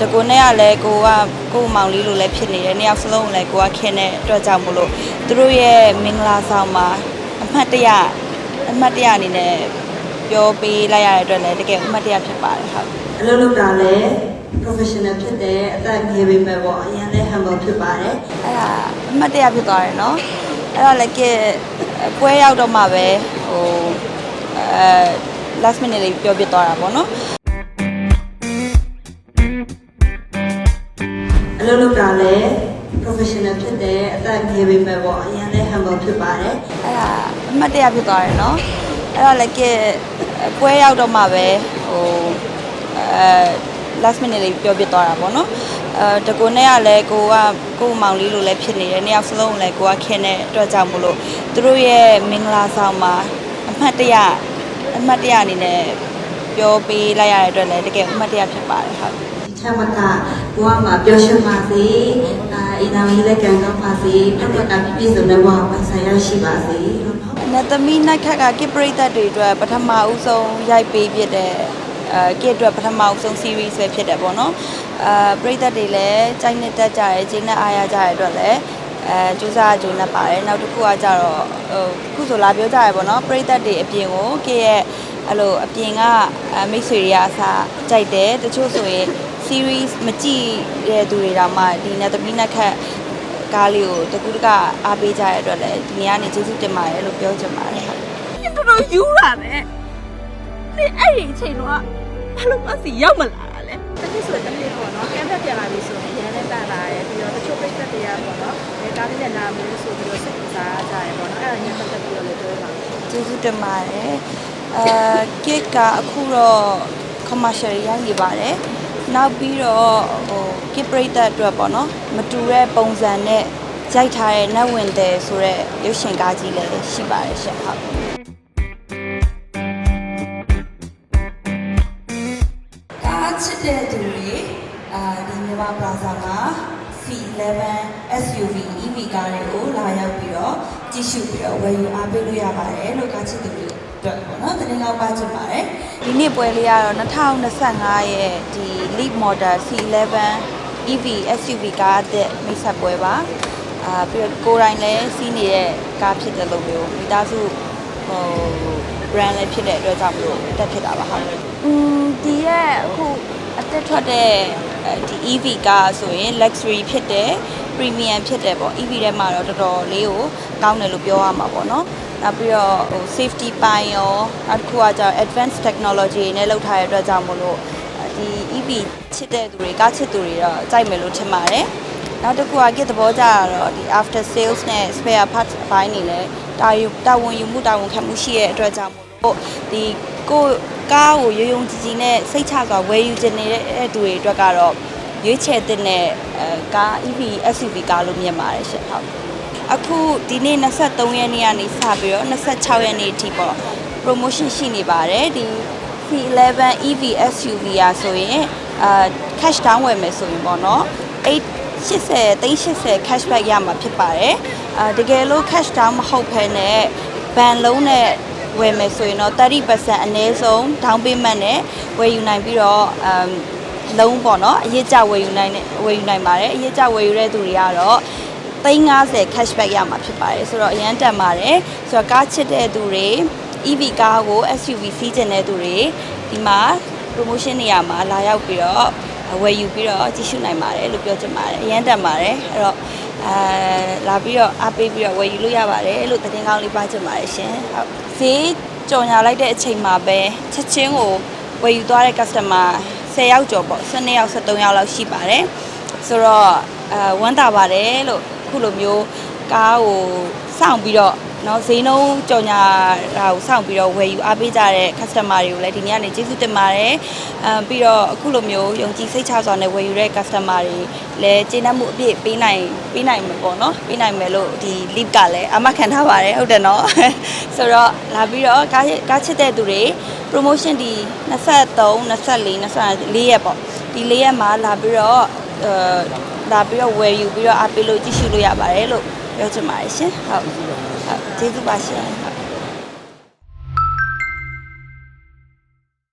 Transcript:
တကူနဲ့ကလည်းကိုကကို့မောင်လေးလိုလည်းဖြစ်နေတယ်နှစ်ယောက်စလုံးကိုလည်းကိုကခင်တဲ့အတွက်ကြောင့်မလို့သူတို့ရဲ့မင်္ဂလာဆောင်မှာအမှတ်တရအမှတ်တရအနေနဲ့ပြောပေးလိုက်ရတဲ့အတွက်လည်းတကယ်အမှတ်တရဖြစ်ပါတယ်ဟုတ်အလုပ်လုပ်တာလည်း professional ဖြစ်တယ်အသက်ငယ်ပေမဲ့ပေါ့အရင်လည်း humble ဖြစ်ပါတယ်အဲ့ဒါအမှတ်တရဖြစ်သွားတယ်နော်အဲ့တော့လည်းကဲပွဲရောက်တော့မှပဲဟိုအဲ last minute လေးပြောပြသွားတာပေါ့နော် အလုပ်လုပ်တာလည်း professional ဖြစ်တယ်အသက်ငယ်ပေမဲ့ပေါ့အရင်လည်း humble ဖြစ်ပါတယ်အဲ့ဒါအမှတ်တရဖြစ်သွားတယ်နော်အဲ့တော့လည်းကဲပွဲရောက်တော့မှပဲဟိုအဲ last minute လေးပြောပြသွားတာပေါ့နော်အဲတကူနဲ့ကလည်းကိုကကို့မောင်လေးလိုလည်းဖြစ်နေတယ်နှစ်ယောက်စလုံးကိုလည်းကိုကခင်တဲ့အတွက်ကြောင့်မလို့သူတို့ရဲ့မင်္ဂလာဆောင်မှာအမှတ်တရအမှတ်တရအနေနဲ့ပြောပေးလိုက်ရတဲ့အတွက်လည်းတကယ်အမှတ်တရဖြစ်ပါတယ်ဟုတ်ဒီ ချက်မကဘဝမှာပျော်ရွှင်ပါစေအာအင်တာဝီလည်းကံကောင်းပါစေပြတ်ပြတ်ကပြည့်စုံတဲ့ဘဝမှာဆိုင်ရရှိပါစေလို့နော်နတ်သမီးနိုင်ခက်ကကိပရိသတ်တွေအတွက်ပထမဦးဆုံးရိုက်ပေးဖြစ်တဲ့အဲကိအတွက်ပထမဦးဆုံး series ပဲဖြစ်တယ်ပေါ့နော်အဲပရိသတ်တွေလည်းကြိုက်နှစ်တက်ကြရဲဂျင်းနဲ့အားရကြရတဲ့အတွက်လည်းအဲကြိုးစားကြိုးနဲ့ပါတယ်နောက်တစ်ခုကကြတော့ဟိုခုဆိုလာပြောကြရပေါ့နော်ပရိသတ်တွေအပြင်ကိုကိရဲ့အဲ့လိုအပြင်ကအဲမိတ်ဆွေတွေကအစားကြိုက်တယ်တချို့ဆိုရင် series မကြည့်တဲ့သူတွေတောင်မှဒီနတ်သမီးနိုင်ခက်ကားလေးကိုတကူတကအားပေးကြရတဲ့အတွက်လည်းဒီနေ့ကနေကျေးဇူးတင်ပါတယ်လို့ပြောချင်ပါတယ်ဟုတ်တော်တော်ယူလာတယ်။ဒီအဲ့ဒီအချိန်တော့ဘာလို့မစီရောက်မလာတာလဲတစ်နှစ်ဆိုတစ်နှစ်ပေါ့နော်ကမ်းဖက်ပြန်လာပြီဆိုရင်ရန်လည်းတန်လာရဲပြီးတော့တချို့ပြိတ္တတွေကပေါ့နော်ဒီကားလေးနဲ့နာမလို့ဆိုပြီးတော့စိတ်ဝင်စားကြရဲပေါ့နော်အဲ့ဒါညပတ်သက်ပြီးတော့လည်းပြောပါမယ်ကျေးဇူးတင်ပါတယ်အဲကစ်ကအခုတော့ commercial ရိုက်နေပါတယ် နောက်ပြီးတော့ဟိုကစ်ပရိသတ်အတွက်ပေါ့နော်မတူတဲ့ပုံစံနဲ့ရိုက်ထားတဲ့နတ်ဝင်တယ်ဆိုတော့ရုပ်ရှင်ကားကြီးလည်းရှိပါတယ်ရှင်ဟုတ်ကားချစ်တဲ့သူတွေအာဒီမြန်မာပလာဇာမှာ C11 SUV EV ကားတွေကိုလာရောက်ပြီးတော့ကြည့်ရှုပြီးတော့ဝယ်ယူအားပေးလို့ရပါတယ်လို့ကားချစ်သူတွေ အတွက်ပေါ့နော်တင်ငောက်ပါချင်ပါတယ်ဒီနေ့ပွဲလေးကတော့2025ရဲ့ဒီ Leap Model C11 EV SUV ကားအသစ်မိတ်ဆက်ပွဲပါအာပြီးတော့ကိုယ်တိုင်လည်းစီးနေတဲ့ကားဖြစ်တယ်လို့မျိုးမိသားစုဟို brand လည်းဖြစ်တဲ့အတွက်ကြောင့်မလို့တက်ဖြစ်တာပါဟုတ်။อืมဒီရဲ့အခုအသက်ထွက်တဲ့အဲဒီ EV ကားဆိုရင် luxury ဖြစ်တယ် premium ဖြစ်တယ်ပေါ့ EV ထဲမှာတော့တော်တော်လေးကိုကောင်းတယ်လို့ပြောရမှာပေါ့နော်။နောက်ပြီးတော့ဟို safety ပိုင်းရောနောက်တစ်ခုကကျတော့ advanced technology နဲ့လောက်ထားတဲ့အတွက်ကြောင့်မလို့ဒီ EV ချစ်တဲ့သူတွေကားချစ်သူတွေတော့ကြိုက်မယ်လို့ထင်ပါတယ်။နောက်တစ်ခုကကိသဘောကြတော့ဒီ after sales နဲ့ spare parts အပိုင်းနေလဲတာယူတာဝန်ယူမှုတာဝန်ခံမှုရှိရဲ့အတွက်ကြောင့်မို့လို့ဒီကိုယ့်ကားကိုရုံရုံကြည်ကြည်နဲ့စိတ်ချစွာဝယ်ယူခြင်းနေတဲ့သူတွေအတွက်ကတော့ ရွေးချယ်တဲ့နဲ့အဲကား EV SUV ကားလို့မြင်ပါတယ်ရှင်ဟုတ်အခုဒီနေ့23ရက်နေ့ကနေစပြီးတော့26ရက်နေ့အထိပေါ့ promotion ရှိနေပါတယ်ဒီ C11 EV SUV อ่ะဆိုရင်အာ cash down ဝယ်မယ်ဆိုရင်ပေါ့နော်880 380 cashback ရမှာဖြစ်ပါတယ်အာတကယ်လို့ cash down မဟုတ်ဘဲနဲ့ဘန်လုံးနဲ့ဝယ်မယ်ဆိုရင်တော့30%အနည်းဆုံး down payment နဲ့ဝယ်ယူနိုင်ပြီးတော့အမ် လုံးပေါ့နော်အရေးကြဝယ်ယူနိုင်တဲ့ဝယ်ယူနိုင်ပါတယ်အရေးကြဝယ်ယူတဲ့သူတွေကတော့350 cashback ရမှာဖြစ်ပါတယ်ဆိုတော့အရန်တက်ပါတယ်ဆိုတော့ကားချစ်တဲ့သူတွေ EV ကားကို SUV စီးကျင်တဲ့သူတွေဒီမှာ promotion နေရာမှာလာရောက်ပြီးတော့ဝယ်ယူပြီးတော့ကြည့်ရှုနိုင်ပါတယ်လို့ပြောချင်ပါတယ်အရန်တက်ပါတယ်အဲ့တော့အဲလာပြီးတော့အားပေးပြီးတော့ဝယ်ယူလို့ရပါတယ်လို့သတင်းကောင်းလေးပါချင်ပါတယ်ရှင်ဟုတ်ဈေးကြော်ညာလိုက်တဲ့အချိန်မှာပဲချက်ချင်းကိုဝယ်ယူသွားတဲ့ customer 10ယောက်ကျော်ပေါ့12ယောက်13ယောက်လောက်ရှိပါတယ်ဆိုတော့အဲဝမ်းသာပါတယ်လို့ခုလိုမျိုးကားကိုစောင့်ပြီးတော့နော်ဈေးနှုန်းကြော်ညာတာကိုစောင့်ပြီးတော့ဝယ်ယူအားပေးကြတဲ့ customer တွေကိုလည်းဒီနေ့ကနေကျေးဇူးတင်ပါတယ်။အဲပြီးတော့အခုလိုမျိုးယုံကြည်စိတ်ချစွာနဲ့ဝယ်ယူတဲ့ customer တွေလည်းကျေနပ်မှုအပြည့်ပေးနိုင်ပေးနိုင်မှာပေါ့နော်။ပေးနိုင်မယ်လို့ဒီ lead ကလည်းအမှတ်ခံထားပါတယ်ဟုတ်တယ်နော်။ဆိုတော့လာပြီးတော့ကားကားချစ်တဲ့သူတွေ promotion ဒီ23 24 24ရက်ပေါ့ဒီ၄ရက်မှာလာပြီးတော့အဲလာပြီးတော့ဝယ်ယူပြီးတော့အားပေးလို့ကြည့်ရှုလို့ရပါတယ်လို့ပြောချင်ပါတယ်ရှင်ဟုတ်ဟုတ်ကျေးဇူးပါရှင်ဟုတ်